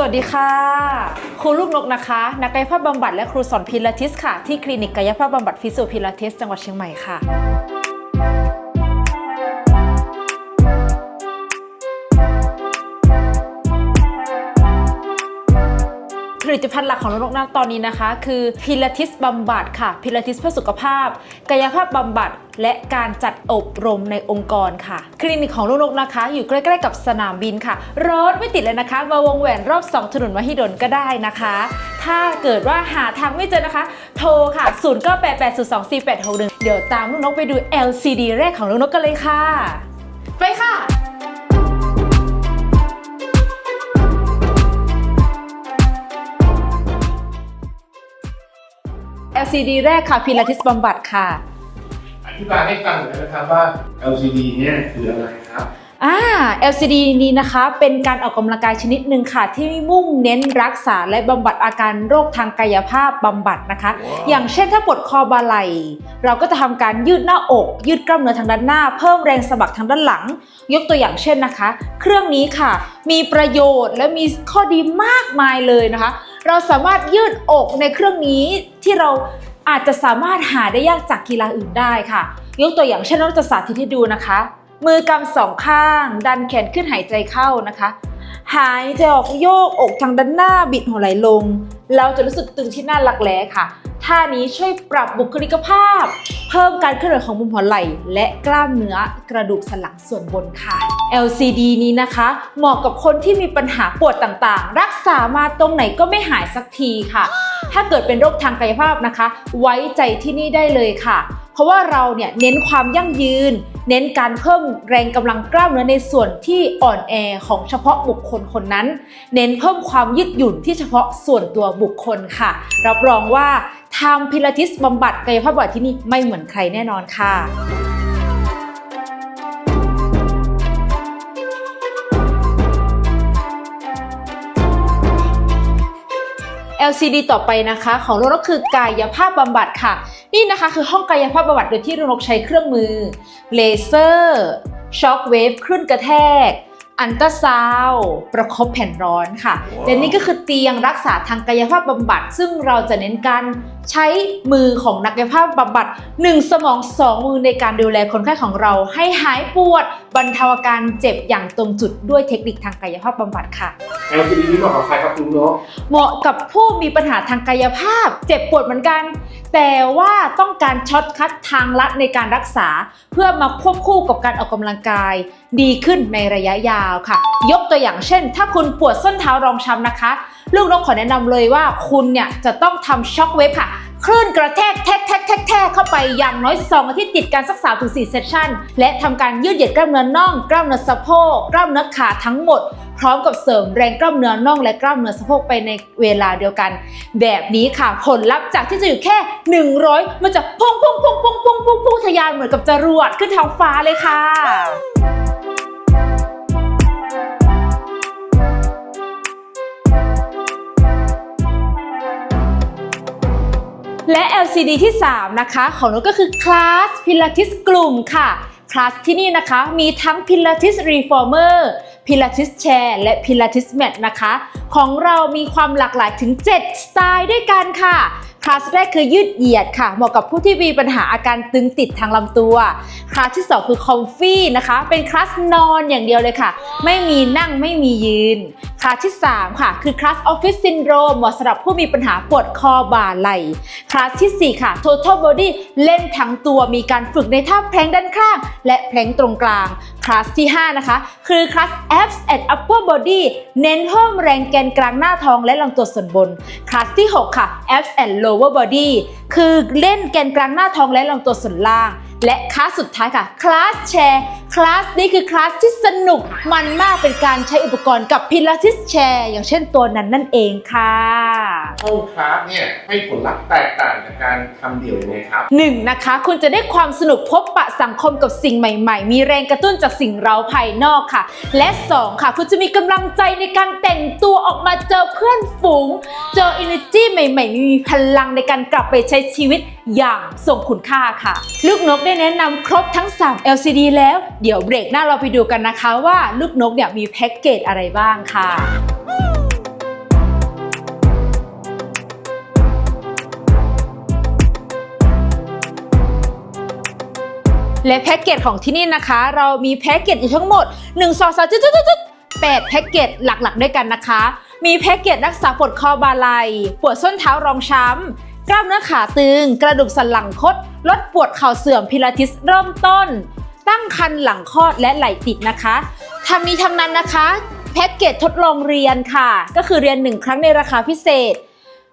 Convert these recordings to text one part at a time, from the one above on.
สวัสดีค่ะ ครูลูกนกนะคะ นักกายภาพบำบัดและครูสอนพิลาทิสค่ะ ที่คลินิกกายภาพบำบัดฟิสิโอพิลาทิส จังหวัดเชียงใหม่ค่ะ ผลิตภัณฑ์หลักของลูกนกนะตอนนี้นะคะ คือพิลาทิสบำบัดค่ะ พิลาทิสเพื่อสุขภาพ กายภาพบำบัด และการจัดอบรมในองค์กรค่ะ คลินิกของลูกนกนะคะ อยู่ใกล้ๆกับสนามบินค่ะ รถไม่ติดเลยนะคะ มาวงแหวนรอบ 2 ถนนมหิดลก็ได้นะคะ ถ้าเกิดว่าหาทางไม่เจอนะคะ โทรค่ะ 0988024861 เดี๋ยวตามลูกนกไปดู LCD แรกของลูกนกกันเลยค่ะ ไปค่ะ LCD แรกค่ะพิลาทิสบำบัดค่ะ อธิบายให้ฟังหน่อยนะครับว่า LCD เนี่ยคืออะไรครับ อ่า LCD นี้นะคะเป็นการออกกำลังกายชนิดหนึ่งค่ะ ที่มุ่งเน้นรักษาและบำบัดอาการโรคทางกายภาพบำบัดนะคะว้าวอย่างเช่นถ้าปวดคอบาไหล่เราก็จะทำการยืดหน้าอก ยืดกล้ามเนื้อทางด้านหน้า เพิ่มแรงสะบักทางด้านหลัง ยกตัวอย่างเช่นนะคะ เครื่องนี้ค่ะ มีประโยชน์และมีข้อดีมากมายเลยนะคะ เราสามารถยืดอกในเครื่องนี้ที่เราอาจจะสามารถหาได้ยากจากกีฬาอื่นได้ค่ะ ยกตัวอย่างเช่นเราจะสาธิตให้ดูนะคะ มือกำสองข้าง ดันแขนขึ้นหายใจเข้านะคะ หายใจออกโยกอกทางด้านหน้าบิดหัวไหล่ลง เราจะรู้สึกตึงที่หน้ารักแร้ค่ะ ท่านี้ช่วยปรับบุคลิกภาพ เพิ่มการเคลื่อนไหวของมุมหัวไหล่และกล้ามเนื้อกระดูกสันหลังส่วนบนค่ะ LCD นี้นะคะ เหมาะกับคนที่มีปัญหาปวดต่างๆ รักษามาตรงไหนก็ไม่หายสักทีค่ะ ถ้าเกิดเป็นโรคทางกายภาพนะคะ ไว้ใจที่นี่ได้เลยค่ะ ราะว่าเราเนี่ยเน้นความยั่งยืน เน้นการเพิ่มแรงกำลังกล้ามเนื้อในส่วนที่อ่อนแอของเฉพาะบุคคลคนนั้น เน้นเพิ่มความยืดหยุ่นที่เฉพาะส่วนตัวบุคคลค่ะ รับรองว่าทำพิลาทิสบำบัดกายภาพบำบัดที่นี่ไม่เหมือนใครแน่นอนค่ะ LCD ต่อไปนะคะ ของโรนกคือกายภาพบำบัดค่ะ นี่นะคะคือห้องกายภาพบำบัดโดยที่โรนกใช้เครื่องมือเลเซอร์ช็อคเวฟคลื่นกระแทก อันตราซาวด์ประคบแผ่นร้อนค่ะว้าวและนี่ก็คือเตียงรักษาทางกายภาพบำบัด ซึ่งเราจะเน้นการใช้มือของนักกายภาพบำบัด 1 สมอง 2 มือในการดูแลคนไข้ของเราให้หายปวด บรรเทาอาการเจ็บอย่างตรงจุดด้วยเทคนิคทางกายภาพบำบัดค่ะ LCD นี่เหมาะกับใครครับคุณนกเหมาะกับผู้มีปัญหาทางกายภาพ เจ็บปวดเหมือนกัน แต่ว่าต้องการช็อตคัดทางลัดในการรักษา เพื่อมาควบคู่กับการออกกำลังกาย ดีขึ้นในระยะยาวค่ะ ยกตัวอย่างเช่น ถ้าคุณปวดส้นเท้ารองช้ำนะคะ ลูกนกขอแนะนำเลยว่าคุณเนี่ยจะต้องทำช็อคเวฟค่ะคลื่นกระแทกแทกแทกแทกแทกเข้าไปอย่างน้อย2อาทิตย์ติดกันสัก3ถึง4เซสชั่น และทำการยืดเหยียดกล้ามเนื้อน่อง กล้ามเนื้อสะโพกกล้ามเนื้อขาทั้งหมด พร้อมกับเสริมแรงกล้ามเนื้อน่อง และกล้ามเนื้อสะโพกไปในเวลาเดียวกัน แบบนี้ค่ะผลลัพธ์จากที่จะอยู่แค่ 100 มันจะพุ่งพุ่งพุ่งพุ่งพุ่งพุ่งพุ่งทะยานเหมือนกับจรวดขึ้นท้องฟ้าเลยค่ะ และ LCD ที่ 3 นะคะ ของนุ้ก็คือคลาสพิลาทิสกลุ่มค่ะคลาสที่นี่นะคะมีทั้งพิลาทิสรีฟอร์เมอร์พิลาทิสแชร์และพิลาทิสแมทนะคะ ของเรามีความหลากหลายถึง 7 สไตล์ด้วยกันค่ะ คลาสแรกคือยืดเหยียดค่ะ เหมาะกับผู้ที่มีปัญหาอาการตึงติดทางลำตัว คลาสที่ 2 คือคอมฟี่นะคะ เป็นคลาสนอนอย่างเดียวเลยค่ะ ไม่มีนั่งไม่มียืน คลาสที่ 3 ค่ะ คือคลาสออฟฟิศซินโดรมเหมาะสำหรับผู้มีปัญหาปวดคอบ่าไหล่ คลาสทีสี่4 ค่ะ Total Body เล่นทั้งตัวมีการฝึกในท่าแพลงด้านข้าง และแพลงตรงกลาง ลาสที่ 5 นะคะ คือคลาส Abs and Upper Body เน้นเพิ่มแรงแกนกลางหน้าท้องและลำตัวส่วนบน คลาสที่ 6 ค่ะ Abs and Lower Body คือเล่นแกนกลางหน้าท้องและลำตัวส่วนล่าง และคลาสสุดท้ายค่ะคลาสแชร์คลาสนี้คือคลาสที่สนุกมันมากเป็นการใช้อุปกรณ์กับพิลาทิสแชร์อย่างเช่นตัวนั้นนั่นเองค่ะห้องคลาสเนี่ยให้ผลลัพธ์แตกต่างจากการทำเดี่ยวยังไงครับหนึ่งนะคะ คุณจะได้ความสนุกพบปะสังคมกับสิ่งใหม่ ๆ มีแรงกระตุ้นจากสิ่งเราภายนอกค่ะ และสองค่ะ คุณจะมีกำลังใจในการแต่งตัวออกมาเจอเพื่อนฝูง เจอ energy ใหม่ ๆ มีพลังในการกลับไปใช้ชีวิตอย่างทรงคุณค่าค่ะ ลูกนกได้แนะนำครบทั้ง 3 LCD แล้ว เดี๋ยวเบรกหน้าเราไปดูกันนะคะว่าลูกนกเนี่ยมีแพ็กเกจอะไรบ้างค่ะและแพ็กเกจของที่นี่นะคะ เรามีแพ็กเกจอยู่ทั้งหมด 1 2 3จุดจุดจุดแปดแพ็กเกจหลักๆ ด้วยกันนะคะ มีแพ็กเกจรักษาปวดคอบาลัย ปวดส้นเท้ารองช้ำ กล้ามเนื้อขาตึง กระดูกสันหลังคด ลดปวดเข่าเสื่อมพิลาทิสเริ่มต้น ตั้งคันหลังคลอดและไหล่ติดนะคะทั้งนี้ทั้งนั้นนะคะแพ็กเกจทดลองเรียนค่ะ ก็คือเรียน 1 ครั้งในราคาพิเศษ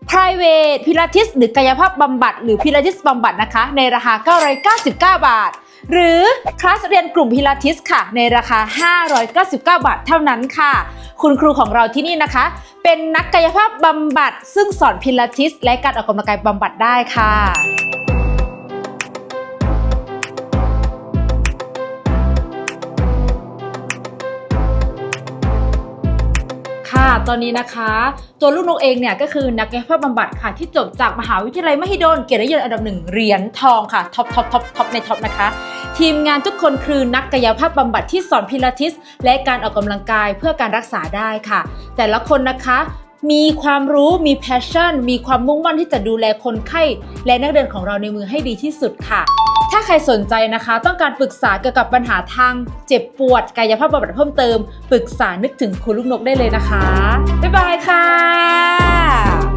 private พิลาทิสหรือกายภาพบำบัด หรือพิลาทิสบำบัดนะคะ ในราคา 999 บาท หรือคลาสเรียนกลุ่มพิลาทิสค่ะ ในราคา 599 บาทเท่านั้นค่ะ คุณครูของเราที่นี่นะคะ เป็นนักกายภาพบำบัด ซึ่งสอนพิลาทิส และการออกกำลังกายบำบัดได้ค่ะ ค่ะ ตอนนี้นะคะ ตัวลูกนกเองเนี่ยก็คือนักกายภาพบำบัดค่ะ ที่จบจากมหาวิทยาลัยมหิดลเกียรตินิยมอันดับหนึ่งเหรียญทองค่ะท็อปท็อปท็อปท็อปในท็อปนะคะ ทีมงานทุกคนคือนักกายภาพบำบัดที่สอนพิลาทิส และการออกกำลังกายเพื่อการรักษาได้ค่ะ แต่ละคนนะคะมีความรู้มี passion มีความมุ่งมั่นที่จะดูแลคนไข้ และนักเรียนของเราในมือให้ดีที่สุดค่ะ ถ้าใครสนใจนะคะ ต้องการปรึกษาเกี่ยวกับปัญหาทางเจ็บปวดกายภาพบำบัดเพิ่มเติม ปรึกษานึกถึงคุณลูกนกได้เลยนะคะ บ๊ายบายค่ะ